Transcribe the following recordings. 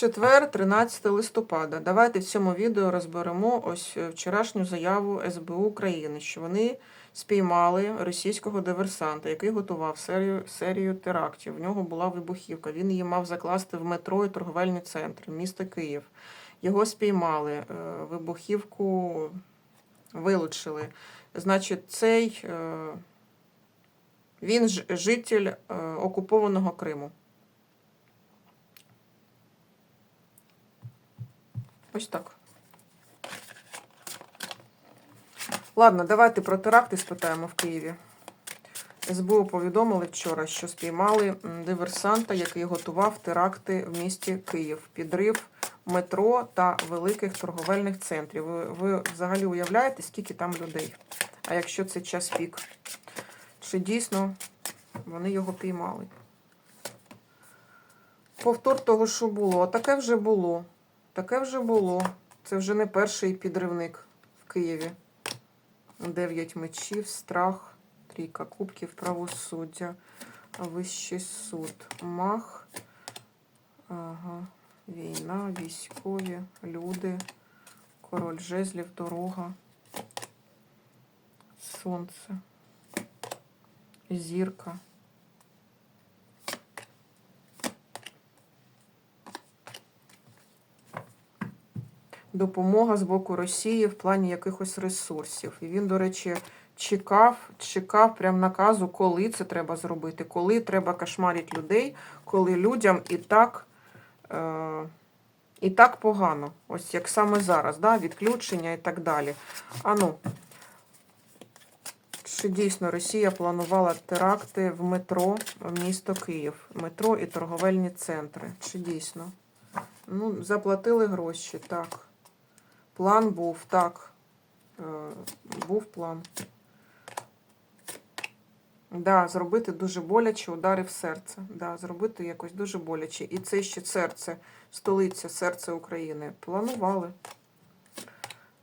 Четвер, 13 листопада. Давайте в цьому відео розберемо ось е, вчорашню заяву СБУ України, що вони спіймали російського диверсанта, який готував серію, серію терактів. В нього була вибухівка. Він її мав закласти в метро і торговельний центр міста Київ. Його спіймали, е, вибухівку вилучили. Значить, цей е, він ж- житель окупованого Криму. Ось так. Ладно, давайте про теракти спитаємо в Києві. СБУ повідомили вчора, що спіймали диверсанта, який готував теракти в місті Київ, підрив метро та великих торговельних центрів. Ви, ви взагалі уявляєте, скільки там людей? А якщо це час пік? Чи дійсно вони його піймали? Повтор того, що було. А таке вже було. Таке вже було. Це вже не перший підривник в Києві. Дев'ять мечів, страх, трійка кубків, правосуддя, вищий суд, мах, ага, війна, військові, люди, король жезлів, дорога, сонце, зірка. Допомога з боку Росії в плані якихось ресурсів. І він, до речі, чекав, чекав прям наказу, коли це треба зробити, коли треба кошмарити людей, коли людям і так, е, і так погано. Ось як саме зараз, да? відключення і так далі. Ану, чи дійсно Росія планувала теракти в метро в місто Київ, метро і торговельні центри? Чи дійсно? Ну, заплатили гроші, так. План був, так. Е, був план. Да, зробити дуже боляче удари в серце. Да, зробити якось дуже боляче. І це ще серце, столиця, серце України. Планували.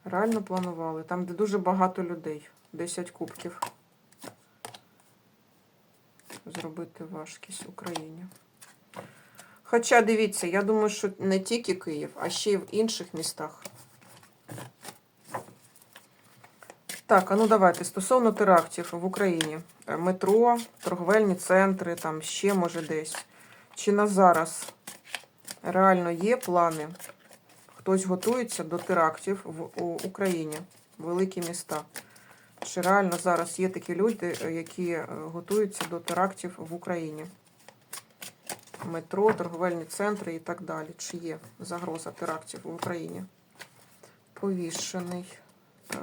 Реально планували. Там, де дуже багато людей. 10 кубків. Зробити важкість Україні. Хоча дивіться, я думаю, що не тільки Київ, а ще й в інших містах. Так, а ну давайте стосовно терактів в Україні. Е, Метро, торговельні центри, там ще може десь. Чи на зараз реально є плани? Хтось готується до терактів в Україні, великі міста. Чи реально зараз є такі люди, е, які е, готуються до терактів в Україні? Метро, торговельні центри і так далі. Чи є загроза терактів в Україні? Повішений. Е,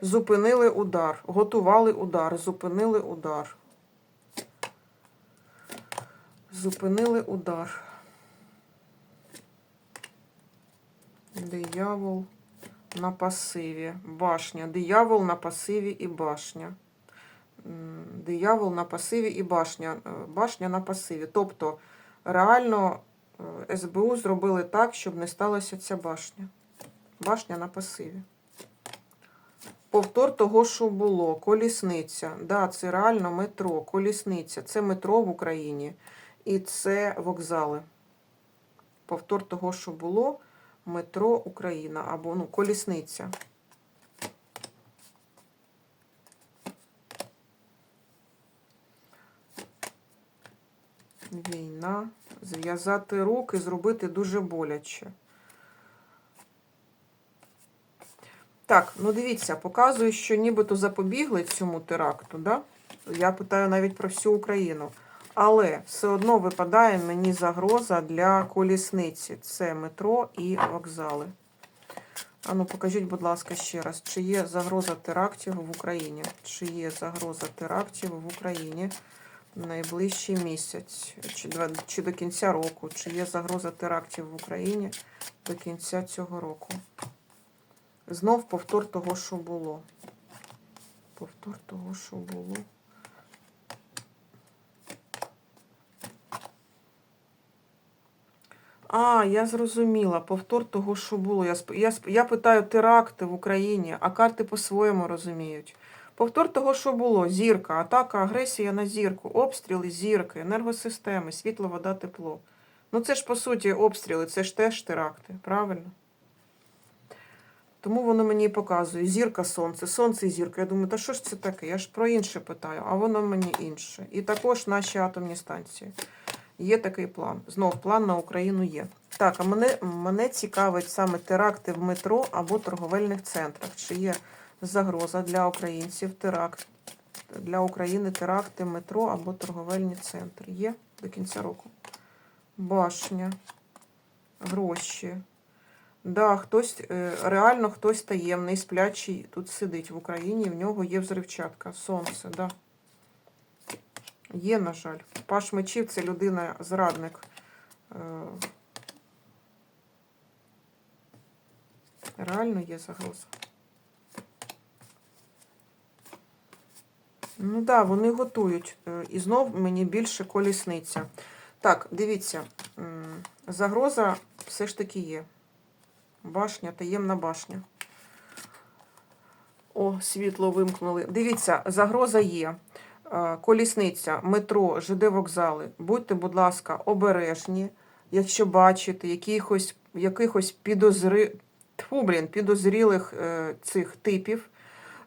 Зупинили удар. Готували удар. Зупинили удар. Зупинили удар. Диявол на пасиві. Башня. Диявол на пасиві і башня. Диявол на пасиві і башня. Е, Башня на пасиві. Тобто, реально е, СБУ зробили так, щоб не сталася ця башня. Башня на пасиві. Повтор того, що було. Колісниця. Да, це реально метро. Колісниця. Це метро в Україні. І це вокзали. Повтор того, що було. Метро Україна. Або ну, колісниця. Війна. Зв'язати руки, зробити дуже боляче. Так, ну дивіться, показую, що нібито запобігли цьому теракту, да? Я питаю навіть про всю Україну. Але все одно випадає мені загроза для колісниці. Це метро і вокзали. Ану, покажіть, будь ласка, ще раз, чи є загроза терактів в Україні? Чи є загроза терактів в Україні в найближчий місяць? Чи, чи до кінця року? Чи є загроза терактів в Україні до кінця цього року? Знов повтор того, що було. Повтор того, що було. А, я зрозуміла. Повтор того, що було. Я, я, я питаю теракти в Україні, а карти по-своєму розуміють. Повтор того, що було. Зірка, атака, агресія на зірку, обстріли, зірки, енергосистеми, світло, вода, тепло. Ну, це ж по суті обстріли, це ж теж теракти, правильно? Тому воно мені показує. Зірка сонце, сонце і зірка. Я думаю, та що ж це таке? Я ж про інше питаю, а воно мені інше. І також наші атомні станції. Є такий план. Знов план на Україну є. Так, а мене, мене цікавить саме теракти в метро або торговельних центрах. Чи є загроза для українців теракт для України теракти метро або торговельні центри? Є до кінця року. Башня, гроші. Да, хтось е, реально хтось таємний, сплячий тут сидить в Україні, в нього є взривчатка, сонце, да. Є, на жаль. Паш мечів це людина-зрадник. Е, Реально є загроза. Ну да, вони готують. Е, І знов мені більше колісниця. Так, дивіться, загроза все ж таки є. Башня, таємна башня. О, світло вимкнули. Дивіться, загроза є. Е, Колісниця, метро, ЖД вокзали. Будьте, будь ласка, обережні, якщо бачите якихось, якихось підозри... Тьфу, блін, підозрілих е, цих типів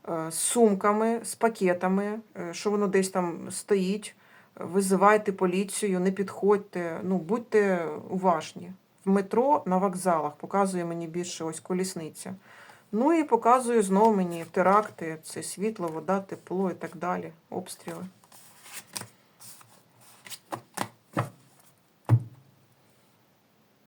е, з сумками, з пакетами, що воно десь там стоїть. Визивайте поліцію, не підходьте, ну будьте уважні. В метро на вокзалах показує мені більше ось колісниця. Ну і показує знову мені теракти, це світло, вода, тепло і так далі, обстріли.